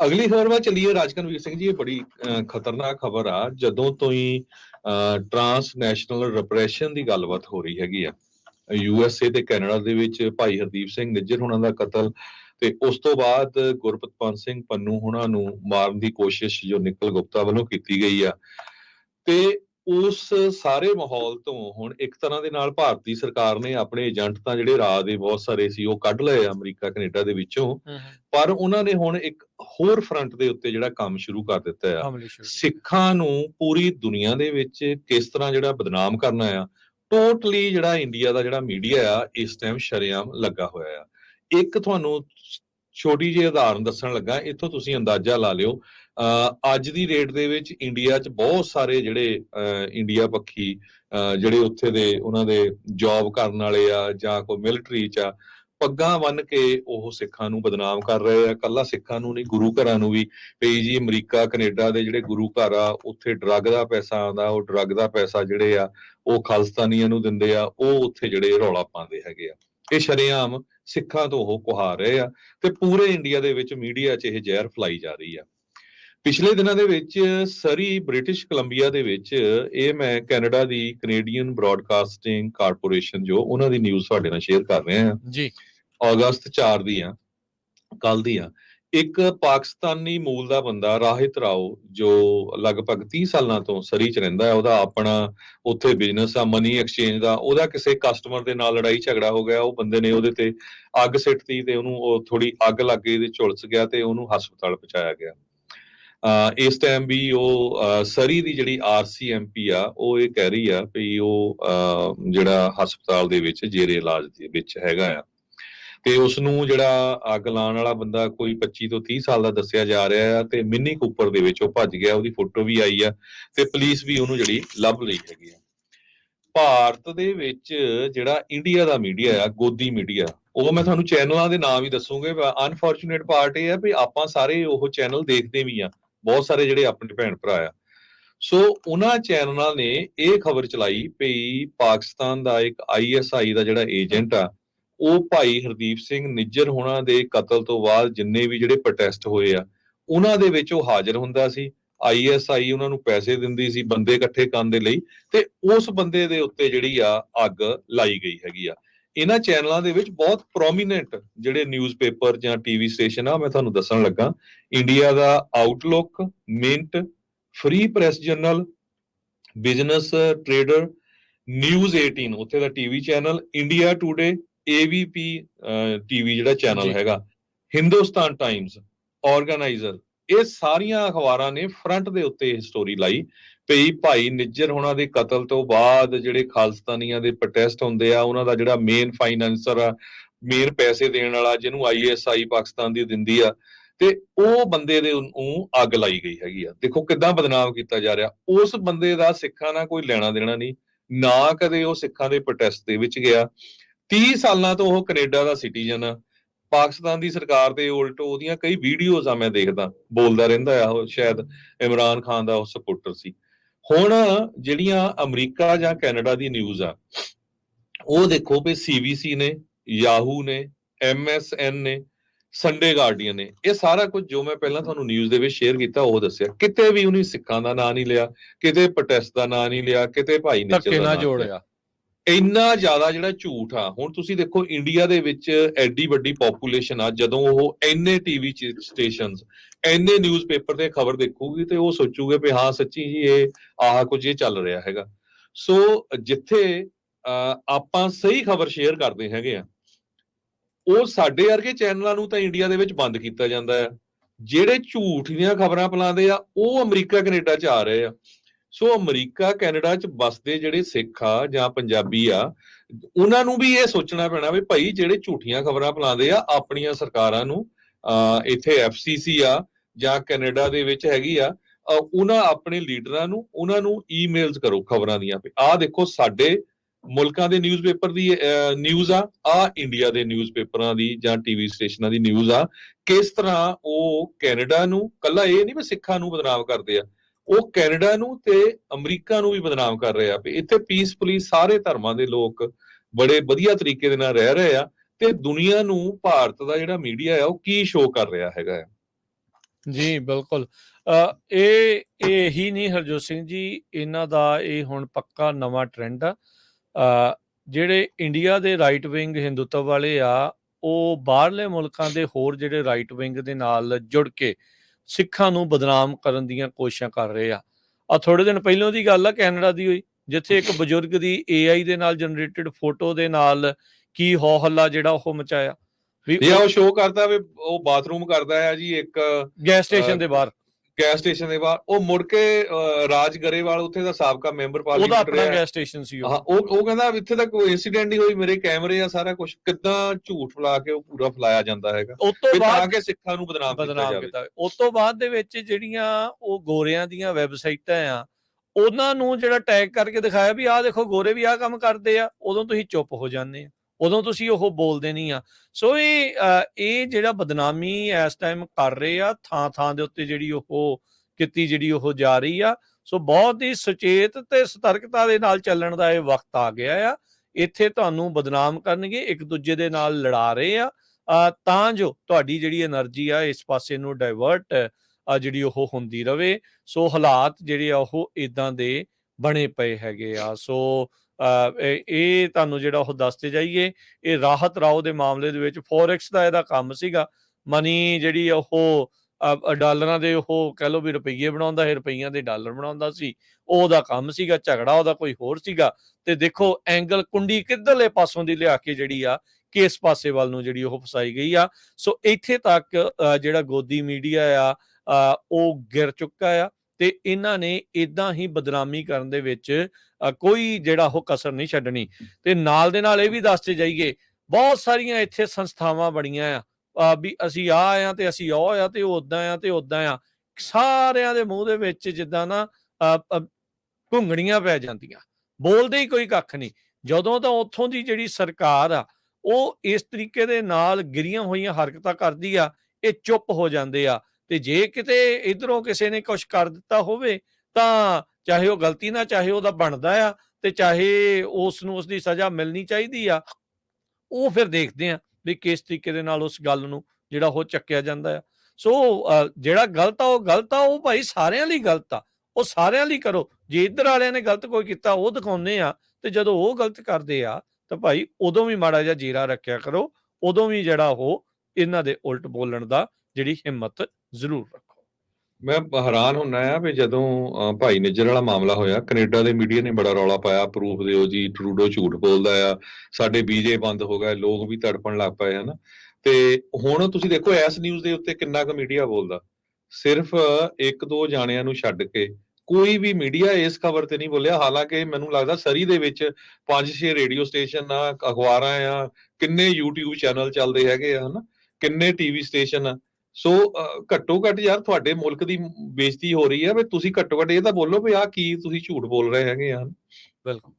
ਅਗਲੀ ਖਬਰ ਵੱਲ ਚੱਲੀਏ ਰਾਜਕਨਵੀਰ ਸਿੰਘ ਜੀ ਇਹ ਬੜੀ ਅਹ, ਖਤਰਨਾਕ ਖਬਰ ਆ। ਜਦੋਂ ਤੋਂ ਹੀ ਟਰਾਂਸਨੈਸ਼ਨਲ ਰਿਪਰੈਸ਼ਨ ਦੀ ਗੱਲਬਾਤ ਹੋ ਰਹੀ ਹੈਗੀ ਆ ਯੂਐਸਏ ਤੇ ਕੈਨੇਡਾ ਦੇ ਵਿੱਚ ਭਾਈ ਹਰਦੀਪ ਸਿੰਘ ਨਿੱਜਰ ਹੁਣਾਂ ਦਾ ਕਤਲ ਤੇ ਉਸ ਤੋਂ ਬਾਅਦ ਗੁਰਪਤਪਾਲ ਸਿੰਘ ਪੰਨੂ ਹੁਣਾਂ ਨੂੰ ਮਾਰਨ ਦੀ ਕੋਸ਼ਿਸ਼ ਜੋ ਨਿਕਲ ਗੁਪਤਾ ਵੱਲੋਂ ਕੀਤੀ ਗਈ ਆ। ਤੇ ਉਸ ਸਾਰੇ ਮਾਹੌਲ ਤੋਂ ਹੁਣ ਇੱਕ ਤਰ੍ਹਾਂ ਦੇ ਨਾਲ ਭਾਰਤੀ ਸਰਕਾਰ ਨੇ ਆਪਣੇ ਏਜੰਟ ਤਾਂ ਜਿਹੜੇ ਰਾਹ ਦੇ ਬਹੁਤ ਸਾਰੇ ਸੀ ਉਹ ਕੱਢ ਲਏ ਅਮਰੀਕਾ ਕੈਨੇਡਾ ਦੇ ਵਿੱਚੋਂ। ਪਰ ਉਹਨਾਂ ਨੇ ਹੁਣ ਇੱਕ ਹੋਰ ਫਰੰਟ ਦੇ ਉੱਤੇ ਜਿਹੜਾ ਕੰਮ ਸ਼ੁਰੂ ਕਰ ਦਿੱਤਾ ਆ। ਸਿੱਖਾਂ ਨੂੰ ਪੂਰੀ ਦੁਨੀਆ ਦੇ ਵਿੱਚ ਕਿਸ ਤਰ੍ਹਾਂ ਜਿਹੜਾ ਬਦਨਾਮ ਕਰਨਾ ਆ ਟੋਟਲੀ ਜਿਹੜਾ ਇੰਡੀਆ ਦਾ ਜਿਹੜਾ ਮੀਡੀਆ ਆ ਇਸ ਟਾਈਮ ਸ਼ਰੇਆਮ ਲੱਗਾ ਹੋਇਆ ਆ। ਇੱਕ ਤੁਹਾਨੂੰ ਛੋਟੀ ਜਿਹੀ ਉਦਾਹਰਨ ਦੱਸਣ ਲੱਗਾ ਇੱਥੋਂ ਤੁਸੀਂ ਅੰਦਾਜ਼ਾ ਲਾ ਲਿਓ ਅੱਜ ਦੀ ਡੇਟ ਦੇ ਵਿੱਚ ਇੰਡੀਆ 'ਚ ਬਹੁਤ ਸਾਰੇ ਜਿਹੜੇ, ਅਹ ਇੰਡੀਆ ਪੱਖੀ, ਅਹ ਜਿਹੜੇ ਉੱਥੇ ਦੇ ਉਹਨਾਂ ਦੇ ਜੌਬ ਕਰਨ ਵਾਲੇ ਆ ਜਾਂ ਕੋਈ ਮਿਲਟਰੀ 'ਚ ਆ, ਪੱਗਾਂ ਬੰਨ ਕੇ ਉਹ ਸਿੱਖਾਂ ਨੂੰ ਬਦਨਾਮ ਕਰ ਰਹੇ ਆ। ਕੱਲਾ ਸਿੱਖਾਂ ਨੂੰ ਨਹੀਂ, ਗੁਰੂ ਘਰਾਂ ਨੂੰ ਵੀ। ਵੀ ਜੀ, ਅਮਰੀਕਾ, ਕੈਨੇਡਾ ਦੇ ਜਿਹੜੇ ਗੁਰੂ ਘਰ ਆ, ਉੱਥੇ ਡਰੱਗ ਦਾ ਪੈਸਾ ਆਉਂਦਾ, ਉਹ ਡਰੱਗ ਦਾ ਪੈਸਾ ਜਿਹੜੇ ਆ, ਉਹ ਖਾਲਸਤਾਨੀਆਂ ਨੂੰ ਦਿੰਦੇ ਆ, ਉਹ ਉੱਥੇ ਜਿਹੜੇ ਰੌਲਾ ਪਾਉਂਦੇ ਹੈਗੇ ਆ। ਇਹ ਸ਼ਰੇਆਮ ਸਿੱਖਾਂ ਤੋਂ ਉਹ ਕੁਹਾ ਰਹੇ ਆ ਤੇ ਪੂਰੇ ਇੰਡੀਆ ਦੇ ਵਿੱਚ ਮੀਡੀਆ 'ਚ ਇਹ ਜ਼ਹਿਰ ਫੈਲਾਈ ਜਾ ਰਹੀ ਆ। ਪਿਛਲੇ ਦਿਨਾਂ ਦੇ ਵਿੱਚ ਸਰੀ ਬ੍ਰਿਟਿਸ਼ ਕੋਲੰਬੀਆ ਦੇ ਵਿੱਚ ਇਹ ਮੈਂ ਕੈਨੇਡਾ ਦੀ ਕੈਨੇਡੀਅਨ ਬ੍ਰਾਡਕਾਸਟਿੰਗ ਕਾਰਪੋਰੇਸ਼ਨ ਜੋ ਉਹਨਾਂ ਦੀ ਨਿਊਜ਼ ਤੁਹਾਡੇ ਨਾਲ ਸ਼ੇਅਰ ਕਰ ਰਹੇ ਹਾਂ। ਜੀ। ਅਗਸਤ 4 ਦੀ ਆ ਕੱਲ ਦੀ ਆ। ਇੱਕ ਪਾਕਿਸਤਾਨੀ ਮੂਲ ਦਾ ਬੰਦਾ ਰਾਹਿਤ ਰਾਓ ਜੋ ਲਗਭਗ 30 ਸਾਲਾਂ ਤੋਂ ਸਰੀ ਚ ਰਹਿੰਦਾ ਹੈ ਉਹਦਾ ਆਪਣਾ ਉੱਥੇ ਬਿਜ਼ਨਸ ਆ ਮਨੀ ਐਕਸਚੇਂਜ ਦਾ ਉਹਦਾ ਕਿਸੇ ਕਸਟਮਰ ਦੇ ਨਾਲ ਲੜਾਈ ਝਗੜਾ ਹੋ ਗਿਆ ਉਹ ਬੰਦੇ ਨੇ ਉਹਦੇ ਤੇ ਅੱਗ ਸਿੱਟਤੀ ਤੇ ਉਹਨੂੰ ਉਹ ਥੋੜੀ ਅੱਗ ਲੱਗ ਗਈ ਤੇ ਝੁਲਸ ਗਿਆ ਤੇ ਉਹਨੂੰ ਹਸਪਤਾਲ ਪਹੁੰਚਾਇਆ ਗਿਆ। ਇਸ ਟਾਈਮ ਵੀ ਉਹ ਸਰੀ ਦੀ ਜਿਹੜੀ ਆਰਸੀਐਮਪੀ ਆ ਉਹ ਇਹ ਕਹਿ ਰਹੀ ਆ ਵੀ ਉਹ ਅ, ਜਿਹੜਾ ਹਸਪਤਾਲ ਦੇ ਵਿੱਚ ਜੇਰੇ ਇਲਾਜ ਦੇ ਵਿੱਚ ਹੈਗਾ ਆ। ਤੇ ਉਸ ਨੂੰ ਜਿਹੜਾ ਅੱਗ ਲਾਉਣ ਵਾਲਾ ਬੰਦਾ ਕੋਈ 25 ਤੋਂ 30 ਸਾਲ ਦਾ ਦੱਸਿਆ ਜਾ ਰਿਹਾ ਆ ਤੇ ਮਿੰਨੀ ਕੂਪਰ ਦੇ ਵਿੱਚ ਉਹ ਭੱਜ ਗਿਆ ਉਹਦੀ ਫੋਟੋ ਵੀ ਆਈ ਆ ਤੇ ਪੁਲਿਸ ਵੀ ਉਹਨੂੰ ਜਿਹੜੀ ਲੱਭ ਲਈ ਹੈਗੀ ਆ। ਭਾਰਤ ਦੇ ਵਿੱਚ ਜਿਹੜਾ ਇੰਡੀਆ ਦਾ ਮੀਡੀਆ ਆ ਗੋਦੀ ਮੀਡੀਆ ਉਹ ਮੈਂ ਤੁਹਾਨੂੰ ਚੈਨਲਾਂ ਦੇ ਨਾਮ ਹੀ ਦੱਸੂਗੇ ਅਨਫੋਰਚੂਨੇਟ ਪਾਰਟ ਇਹ ਹੈ ਵੀ ਆਪਾਂ ਸਾਰੇ ਉਹ ਚੈਨਲ ਦੇਖਦੇ ਵੀ ਆ। ਬਹੁਤ ਸਾਰੇ ਜਿਹੜੇ ਆਪਣੇ ਭੈਣ ਭਰਾ ਆ। ਸੋ ਉਹਨਾਂ ਚੈਨਲਾਂ ਨੇ ਇਹ ਖਬਰ ਚਲਾਈ ਵੀ ਪਾਕਿਸਤਾਨ ਦਾ ਇੱਕ ਆਈਐਸਆਈ ਦਾ ਜਿਹੜਾ ਏਜੰਟ ਆ, ਉਹ ਭਾਈ ਹਰਦੀਪ ਸਿੰਘ ਨਿੱਜਰ ਹੋਣਾ ਦੇ ਕਤਲ ਤੋਂ ਬਾਅਦ ਜਿੰਨੇ ਵੀ ਜਿਹੜੇ ਪ੍ਰੋਟੈਸਟ ਹੋਏ ਆ, ਉਹਨਾਂ ਦੇ ਵਿੱਚ ਉਹ ਹਾਜ਼ਰ ਹੁੰਦਾ ਸੀ। ਆਈਐਸਆਈ ਉਹਨਾਂ ਨੂੰ ਪੈਸੇ ਦਿੰਦੀ ਸੀ ਬੰਦੇ ਇਕੱਠੇ ਕਰਨ ਦੇ ਲਈ ਤੇ ਉਸ ਬੰਦੇ ਦੇ ਉੱਤੇ ਜਿਹੜੀ ਆ ਅੱਗ ਲਾਈ ਗਈ ਹੈਗੀ ਆ। ਇਹਨਾਂ ਚੈਨਲਾਂ ਦੇ ਵਿੱਚ ਬਹੁਤ ਪ੍ਰੋਮੀਨੈਂਟ ਜਿਹੜੇ ਨਿਊਜ਼ਪੇਪਰ ਜਾਂ ਟੀਵੀ ਸਟੇਸ਼ਨ ਆ ਮੈਂ ਤੁਹਾਨੂੰ ਦੱਸਣ ਲੱਗਾ ਇੰਡੀਆ ਦਾ Outlook Mint Free Press Journal Business Trader News 18 ਉੱਥੇ ਦਾ TV channel India Today ABP TV ਜਿਹੜਾ ਚੈਨਲ। ਹੈਗਾ ਹਿੰਦੁਸਤਾਨ ਟਾਈਮਜ਼ ਆਰਗੇਨਾਈਜ਼ਰ ਇਹ ਸਾਰੀਆਂ ਅਖਬਾਰਾਂ ਨੇ ਫਰੰਟ ਦੇ ਉੱਤੇ ਇਹ ਸਟੋਰੀ ਲਾਈ ਪਈ ਭਾਈ ਨਿੱਜਰ ਹੋਣਾ ਦੇ ਕਤਲ ਤੋਂ ਬਾਅਦ ਜਿਹੜੇ ਖਾਲਸਤਾਨੀਆਂ ਦੇ ਪ੍ਰੋਟੈਸਟ ਹੁੰਦੇ ਆ, ਉਹਨਾਂ ਦਾ ਜਿਹੜਾ ਮੇਨ ਫਾਈਨੈਂਸਰ ਆ ਮੇਨ ਪੈਸੇ ਦੇਣ ਵਾਲਾ ਜਿਹਨੂੰ ਆਈਐਸਆਈ ਪਾਕਿਸਤਾਨ ਦੀ ਦਿੰਦੀ ਆ, ਤੇ ਉਹ ਬੰਦੇ ਦੇ ਨੂੰ ਅੱਗ ਲਾਈ ਗਈ ਹੈਗੀ ਆ। ਦੇਖੋ ਕਿੱਦਾਂ ਬਦਨਾਮ ਕੀਤਾ ਜਾ ਰਿਹਾ। ਉਸ ਬੰਦੇ ਦਾ ਸਿੱਖਾਂ ਨਾਲ ਕੋਈ ਲੈਣਾ ਦੇਣਾ ਨਹੀਂ, ਨਾ ਕਦੇ ਉਹ ਸਿੱਖਾਂ ਦੇ ਪ੍ਰੋਟੈਸਟ ਦੇ ਵਿੱਚ ਗਿਆ। 30 ਸਾਲਾਂ ਤੋਂ ਉਹ ਕੈਨੇਡਾ ਦਾ ਸਿਟੀਜ਼ਨ ਆ। ਪਾਕਿਸਤਾਨ ਦੀ ਸਰਕਾਰ ਦੇ ਉਲਟ ਉਹਦੀਆਂ ਕਈ ਵੀਡੀਓਜ਼ ਆ ਮੈਂ ਦੇਖਦਾ ਬੋਲਦਾ ਰਹਿੰਦਾ ਆ ਉਹ ਸ਼ਾਇਦ ਇਮਰਾਨ ਖਾਨ ਦਾ ਉਹ ਸਪੋਰਟਰ ਸੀ। ਹੁਣ ਜਿਹੜੀਆਂ ਅਮਰੀਕਾ ਜਾਂ ਕੈਨੇਡਾ ਦੀ ਨਿਊਜ਼ ਆ ਉਹ ਦੇਖੋ ਵੀ ਸੀਬੀਸੀ ਨੇ ਯਾਹੂ ਨੇ ਐਮਐਸਐਨ ਨੇ ਸੰਡੇ ਗਾਰਡੀਅਨ ਨੇ ਇਹ ਸਾਰਾ ਕੁਝ ਜੋ ਮੈਂ ਪਹਿਲਾਂ ਤੁਹਾਨੂੰ ਨਿਊਜ਼ ਦੇ ਵਿੱਚ ਸ਼ੇਅਰ ਕੀਤਾ ਉਹ ਦੱਸਿਆ। ਕਿਤੇ ਵੀ ਉਹਨੇ ਸਿੱਖਾਂ ਦਾ ਨਾਂ ਨਹੀਂ ਲਿਆ ਕਿਤੇ ਪ੍ਰੋਟੈਸਟ ਦਾ ਨਾਂ ਨਹੀਂ ਲਿਆ ਕਿਤੇ ਭਾਈ ਧੱਕੇ ਨਾਲ ਨਾਂ ਨਹੀਂ ਲਿਆ। ਜੋੜਿਆ ਇੰਨਾ ਜ਼ਿਆਦਾ ਜਿਹੜਾ ਝੂਠ ਆ ਹੁਣ ਤੁਸੀਂ ਦੇਖੋ ਇੰਡੀਆ ਦੇ ਵਿੱਚ ਐਡੀ ਵੱਡੀ ਪੋਪੂਲੇਸ਼ਨ ਆ ਜਦੋਂ ਉਹ ਇੰਨੇ ਟੀਵੀ ਸਟੇਸ਼ਨਸ ਇੰਨੇ ਨਿਊਜ਼ਪੇਪਰ ਤੇ ਖਬਰ ਦੇਖੂਗੀ ਤੇ ਉਹ ਸੋਚੂਗੇ ਵੀ ਹਾਂ ਸੱਚੀ ਜੀ ਇਹ ਆਹ ਕੁਝ ਇਹ ਚੱਲ ਰਿਹਾ ਹੈਗਾ। ਸੋ ਜਿੱਥੇ ਅਹ, ਆਪਾਂ ਸਹੀ ਖਬਰ ਸ਼ੇਅਰ ਕਰਦੇ ਹੈਗੇ ਆ ਉਹ ਸਾਡੇ ਵਰਗੇ ਚੈਨਲਾਂ ਨੂੰ ਤਾਂ ਇੰਡੀਆ ਦੇ ਵਿੱਚ ਬੰਦ ਕੀਤਾ ਜਾਂਦਾ ਹੈ। ਜਿਹੜੇ ਝੂਠ ਦੀਆਂ ਖਬਰਾਂ ਫੈਲਾਉਂਦੇ ਆ ਉਹ ਅਮਰੀਕਾ ਕੈਨੇਡਾ ਚ ਆ ਰਹੇ ਆ। ਸੋ ਅਮਰੀਕਾ, ਕੈਨੇਡਾ ਚ ਵੱਸਦੇ ਜਿਹੜੇ ਸਿੱਖ ਆ ਜਾਂ ਪੰਜਾਬੀ ਆ, ਉਹਨਾਂ ਨੂੰ ਵੀ ਇਹ ਸੋਚਣਾ ਪੈਣਾ ਵੀ ਭਾਈ ਜਿਹੜੇ ਝੂਠੀਆਂ ਖਬਰਾਂ ਫੈਲਾਉਂਦੇ ਆ, ਆਪਣੀਆਂ ਸਰਕਾਰਾਂ ਨੂੰ ਅਹ ਇੱਥੇ ਐਫਸੀਸੀ ਆ ਜਾਂ ਕੈਨੇਡਾ ਦੇ ਵਿੱਚ ਹੈਗੀ ਆ ਉਹਨਾਂ ਆਪਣੇ ਲੀਡਰਾਂ ਨੂੰ, ਉਹਨਾਂ ਨੂੰ ਈਮੇਲਸ ਕਰੋ ਖਬਰਾਂ ਦੀਆਂ ਵੀ, ਆਹ ਦੇਖੋ ਸਾਡੇ ਮੁਲਕਾਂ ਦੇ ਨਿਊਜ਼ਪੇਪਰ ਦੀ ਨਿਊਜ਼ ਆ ਆ ਇੰਡੀਆ ਦੇ ਨਿਊਜ਼ਪੇਪਰਾਂ ਦੀ ਜਾਂ ਟੀਵੀ ਸਟੇਸ਼ਨਾਂ ਦੀ ਨਿਊਜ਼ ਆ, ਕਿਸ ਤਰ੍ਹਾਂ ਉਹ ਕੈਨੇਡਾ ਨੂੰ, ਕੱਲਾ ਇਹ ਨਹੀਂ ਵੀ ਸਿੱਖਾਂ ਨੂੰ ਬਦਨਾਮ ਕਰਦੇ ਆ ਉਹ ਕੈਨੇਡਾ ਨੂੰ ਤੇ ਅਮਰੀਕਾ ਨੂੰ ਵੀ ਬਦਨਾਮ ਕਰ ਰਹੇ ਆ ਵੀ ਇੱਥੇ ਪੀਸਫੁਲੀ ਸਾਰੇ ਧਰਮਾਂ ਦੇ ਲੋਕ ਬੜੇ ਵਧੀਆ ਤਰੀਕੇ ਦੇ ਨਾਲ ਰਹਿ ਰਹੇ ਆ ਤੇ ਦੁਨੀਆ ਨੂੰ ਭਾਰਤ ਦਾ ਜਿਹੜਾ ਮੀਡੀਆ ਆ ਉਹ ਕੀ ਸ਼ੋਅ ਕਰ ਰਿਹਾ ਹੈਗਾ ਆ। ਜੀ ਬਿਲਕੁਲ। ਅ, ਇਹ ਇਹ ਹੀ ਨਹੀਂ ਹਰਜੋਤ ਸਿੰਘ ਜੀ ਇਹਨਾਂ ਦਾ ਇਹ ਹੁਣ ਪੱਕਾ ਨਵਾਂ ਟ੍ਰੈਂਡ ਆ। ਜਿਹੜੇ ਇੰਡੀਆ ਦੇ ਰਾਈਟ ਵਿੰਗ ਹਿੰਦੂਤਵ ਵਾਲੇ ਆ ਉਹ ਬਾਹਰਲੇ ਮੁਲਕਾਂ ਦੇ ਹੋਰ ਜਿਹੜੇ ਰਾਈਟ ਵਿੰਗ ਦੇ ਨਾਲ ਜੁੜ ਕੇ ਸਿੱਖਾਂ ਨੂੰ ਬਦਨਾਮ ਕਰਨ ਦੀਆਂ ਕੋਸ਼ਿਸ਼ਾਂ ਕਰ ਰਹੇ ਆ। ਆ ਥੋੜੇ ਦਿਨ ਪਹਿਲਾਂ ਦੀ ਗੱਲ ਆ ਕੈਨੇਡਾ ਦੀ ਹੋਈ ਜਿੱਥੇ ਇੱਕ ਬਜ਼ੁਰਗ ਦੀ AI ਦੇ ਨਾਲ ਜਨਰੇਟਡ ਫੋਟੋ ਦੇ ਨਾਲ ਕੀ ਹੋ ਹੱਲਾ ਜਿਹੜਾ ਉਹ ਮਚਾਇਆ। ਵੀ ਇਹ ਉਹ ਸ਼ੋਅ ਕਰਦਾ ਵੀ ਉਹ ਬਾਥਰੂਮ ਕਰਦਾ ਹੈ ਜੀ ਇੱਕ ਗੈਸ ਸਟੇਸ਼ਨ ਦੇ ਬਾਹਰ। ਗੈਸ ਸਟੇਸ਼ਨ ਦੇ ਬਾਹਰ ਉਹ ਮੁੜ ਕੇ ਰਾਜ ਗਰੇਵਾਲ ਉੱਥੇ ਦਾ ਸਾਬਕਾ ਮੈਂਬਰ ਉਹਦਾ ਪਾਰਲੀਮੈਂਟ ਆਪਣਾ ਰਿਹਾ। ਗੈਸ ਸਟੇਸ਼ਨ ਸੀ ਉਹ। ਹਾਂ ਉਹ ਉਹ ਕਹਿੰਦਾ ਇੱਥੇ ਤਾਂ ਕੋਈ ਇਨਸੀਡੈਂਟ ਨਹੀਂ ਹੋਈ ਮੇਰੇ ਕੈਮਰੇ ਆ ਸਾਰਾ ਕੁਝ ਕਿੱਦਾਂ ਝੂਠ ਫਲਾ ਕੇ ਉਹ ਪੂਰਾ ਫਲਾਇਆ ਜਾਂਦਾ ਹੈਗਾ। ਉਸ ਤੋਂ ਬਾਅਦ ਕਿ ਸਿੱਖਾਂ ਨੂੰ ਬਦਨਾਮ ਕੀਤਾ ਬਦਨਾਮ ਜਾਵੇ। ਉਸ ਤੋਂ ਬਾਅਦ ਦੇ ਵਿੱਚ ਜਿਹੜੀਆਂ ਉਹ ਗੋਰਿਆਂ ਦੀਆਂ ਵੈਬਸਾਈਟਾਂ ਆ ਉਹਨਾਂ ਨੂੰ ਜਿਹੜਾ ਟੈਗ ਕਰਕੇ ਦਿਖਾਇਆ ਵੀ ਆਹ ਦੇਖੋ ਗੋਰੇ ਵੀ ਆਹ ਕੰਮ ਕਰਦੇ ਆ ਉਦੋਂ ਤੁਸੀਂ ਚੁੱਪ ਹੋ ਜਾਂਦੇ ਆ। ਉਦੋਂ ਤੁਸੀਂ ਉਹ ਬੋਲਦੇ ਨਹੀਂ ਆ। ਸੋ ਇਹ ਇਹ ਜਿਹੜਾ ਬਦਨਾਮੀ ਇਸ ਟਾਈਮ ਕਰ ਰਹੇ ਆ, ਥਾਂ ਥਾਂ ਦੇ ਉੱਤੇ ਜਿਹੜੀ ਉਹ ਕੀਤੀ ਜਿਹੜੀ ਉਹ ਜਾ ਰਹੀ ਆ। ਸੋ ਬਹੁਤ ਹੀ ਸੁਚੇਤ ਤੇ ਸਤਰਕਤਾ ਦੇ ਨਾਲ ਚੱਲਣ ਦਾ ਇਹ ਵਕਤ ਆ ਗਿਆ ਆ। ਇੱਥੇ ਤੁਹਾਨੂੰ ਬਦਨਾਮ ਕਰਨਗੇ, ਇੱਕ ਦੂਜੇ ਦੇ ਨਾਲ ਲੜਾ ਰਹੇ ਆ। ਤਾਂ ਜੋ ਤੁਹਾਡੀ ਜਿਹੜੀ એનર્ਜੀ ਆ, ਇਸ ਪਾਸੇ ਨੂੰ ਡਾਇਵਰਟ ਆ ਜਿਹੜੀ ਉਹ ਹੁੰਦੀ ਰਵੇ। ਸੋ ਹਾਲਾਤ ਜਿਹੜੇ ਆ ਉਹ ਇਦਾਂ ਦੇ ਬਣੇ ਪਏ ਹੈਗੇ ਆ। ਸੋ ਇਹ ਤੁਹਾਨੂੰ ਜਿਹੜਾ ਉਹ ਦੱਸਦੇ ਜਾਈਏ, ਇਹ ਰਾਹਤ ਰਾਓ ਦੇ ਮਾਮਲੇ ਦੇ ਵਿੱਚ ਫੋਰੈਕਸ ਦਾ ਇਹਦਾ ਕੰਮ ਸੀਗਾ। ਮਨੀ ਜਿਹੜੀ ਉਹ ਡਾਲਰਾਂ ਦੇ ਉਹ ਕਹਿ ਲਓ ਵੀ ਰੁਪਈਏ ਬਣਾਉਂਦਾ ਹੈ ਰੁਪਈਆਂ ਦੇ ਡਾਲਰ ਬਣਾਉਂਦਾ ਸੀ ਉਹ ਉਹਦਾ ਕੰਮ ਸੀਗਾ, ਝਗੜਾ ਉਹਦਾ ਕੋਈ ਹੋਰ ਸੀਗਾ। ਤੇ ਦੇਖੋ ਐਂਗਲ ਕੁੰਡੀ ਕਿੱਧਰਲੇ ਪਾਸੋਂ ਦੀ ਲਿਆ ਕੇ ਜਿਹੜੀ ਆ ਕਿਸ ਪਾਸੇ ਵੱਲ ਨੂੰ ਜਿਹੜੀ ਉਹ ਫਸਾਈ ਗਈ ਆ। ਸੋ ਇੱਥੇ ਤੱਕ ਜਿਹੜਾ ਗੋਦੀ ਮੀਡੀਆ ਆ ਉਹ ਗਿਰ ਚੁੱਕਾ ਆ। ਤੇ ਇਹਨਾਂ ਨੇ ਇਦਾਂ ਹੀ ਬਦਨਾਮੀ ਕਰਨ ਦੇ ਵਿੱਚ ਕੋਈ ਜਿਹੜਾ ਉਹ ਕਸਰ ਨਹੀਂ ਛੱਡਣੀ। ਤੇ ਨਾਲ ਦੇ ਨਾਲ ਇਹ ਵੀ ਦੱਸਦੇ ਜਾਈਏ ਬਹੁਤ ਸਾਰੀਆਂ ਇੱਥੇ ਸੰਸਥਾਵਾਂ ਬਣੀਆਂ ਆ। ਵੀ ਅਸੀਂ ਆ ਆ ਤੇ ਅਸੀਂ ਉਹ ਆ ਤੇ ਉਹ ਉਦਾਂ ਆ ਤੇ ਉਦਾਂ ਆ ਸਾਰਿਆਂ ਦੇ ਮੂੰਹ ਦੇ ਵਿੱਚ ਜਿੱਦਾਂ ਨਾ ਅ, ਅ, ਘੁੰਗਣੀਆਂ ਪੈ ਜਾਂਦੀਆਂ। ਬੋਲਦੇ ਹੀ ਕੋਈ ਕੱਖ ਨਹੀਂ। ਜਦੋਂ ਤਾਂ ਉੱਥੋਂ ਦੀ ਜਿਹੜੀ ਸਰਕਾਰ ਆ ਉਹ ਇਸ ਤਰੀਕੇ ਦੇ ਨਾਲ ਗਿਰੀਆਂ ਹੋਈਆਂ ਹਰਕਤਾਂ ਕਰਦੀ ਆ ਇਹ ਚੁੱਪ ਹੋ ਜਾਂਦੇ ਆ। ਤੇ ਜੇ ਕਿਤੇ ਇਧਰੋਂ ਕਿਸੇ ਨੇ ਕੁਝ ਕਰ ਦਿੱਤਾ ਹੋਵੇ, ਤਾਂ ਚਾਹੇ ਉਹ ਗਲਤੀ ਨਾ ਚਾਹੇ ਉਹਦਾ ਬਣਦਾ ਆ, ਤੇ ਚਾਹੇ ਉਸ ਨੂੰ ਉਸ ਦੀ ਸਜ਼ਾ ਮਿਲਣੀ ਚਾਹੀਦੀ ਆ, ਉਹ ਫਿਰ ਦੇਖਦੇ ਆ ਵੀ ਕਿਸ ਤਰੀਕੇ ਦੇ ਨਾਲ ਉਸ ਗੱਲ ਨੂੰ ਜਿਹੜਾ ਉਹ ਚੱਕਿਆ ਜਾਂਦਾ ਆ। ਸੋ ਜਿਹੜਾ ਗਲਤ ਆ, ਉਹ ਗਲਤ ਆ, ਉਹ ਭਾਈ ਸਾਰਿਆਂ ਲਈ ਗਲਤ ਆ। ਉਹ ਸਾਰਿਆਂ ਲਈ ਕਰੋ। ਜੇ ਇੱਧਰ ਵਾਲਿਆਂ ਨੇ ਗਲਤ ਕੋਈ ਕੀਤਾ, ਉਹ ਦਿਖਾਉਂਦੇ ਆ, ਤੇ ਜਦੋਂ ਉਹ ਗਲਤ ਕਰਦੇ ਆ, ਤਾਂ ਭਾਈ ਉਦੋਂ ਵੀ ਮਾੜਾ ਜਿਹਾ ਜੀਰਾ ਰੱਖਿਆ ਕਰੋ। ਉਦੋਂ ਵੀ ਜਿਹੜਾ ਉਹ ਇਹਨਾਂ ਦੇ ਉਲਟ ਬੋਲਣ ਦਾ ਜਿਹੜੀ ਹਿੰਮਤ ਜ਼ਰੂਰ ਰੱਖੋ। ਮੈਂ ਹੈਰਾਨ ਹੁੰਨਾ ਆ ਵੀ ਜਦੋਂ ਭਾਈ ਨਿੱਜਰ ਵਾਲਾ ਮਾਮਲਾ ਹੋਇਆ, ਕੈਨੇਡਾ ਦੇ ਮੀਡੀਆ ਨੇ ਬੜਾ ਰੌਲਾ ਪਾਇਆ ਪ੍ਰੂਫ ਦਿਓ ਜੀ ਟਰੂਡੋ ਝੂਠ ਬੋਲਦਾ ਆ, ਸਾਡੇ ਬੀਜੇ ਬੰਦ ਹੋ ਗਏ, ਲੋਕ ਵੀ ਤੜਪਣ ਲੱਗ ਪਏ, ਹਨਾ। ਤੇ ਹੁਣ ਤੁਸੀਂ ਦੇਖੋ ਐਸ ਨਿਊਜ਼ ਦੇ ਉੱਤੇ ਕਿੰਨਾ ਕੁ ਮੀਡੀਆ ਬੋਲਦਾ। ਸਿਰਫ ਇੱਕ ਦੋ ਜਾਣਿਆਂ ਨੂੰ ਛੱਡ ਕੇ ਕੋਈ ਵੀ ਮੀਡੀਆ ਇਸ ਖਬਰ ਤੇ ਨਹੀਂ ਬੋਲਿਆ। ਹਾਲਾਂਕਿ ਮੈਨੂੰ ਲੱਗਦਾ ਸਰੀ ਦੇ ਵਿੱਚ ਪੰਜ ਛੇ ਰੇਡੀਓ ਸਟੇਸ਼ਨ ਆ, ਅਖਬਾਰਾਂ ਆ, ਕਿੰਨੇ YouTube ਚੈਨਲ ਚੱਲਦੇ ਹੈਗੇ ਆ, ਹਨਾ। ਕਿੰਨੇ ਟੀਵੀ ਸਟੇਸ਼ਨ ਆ। ਸੋ ਘੱਟੋ ਘੱਟ ਯਾਰ ਤੁਹਾਡੇ ਮੁਲਕ ਦੀ ਬੇਇੱਜ਼ਤੀ ਹੋ ਰਹੀ ਹੈ, ਵੀ ਤੁਸੀਂ ਘੱਟੋ ਘੱਟ ਇਹ ਤਾਂ ਬੋਲੋ ਵੀ ਆਹ ਕੀ ਤੁਸੀਂ ਝੂਠ ਬੋਲ ਰਹੇ ਹੈਗੇ ਆ। ਬਿਲਕੁਲ।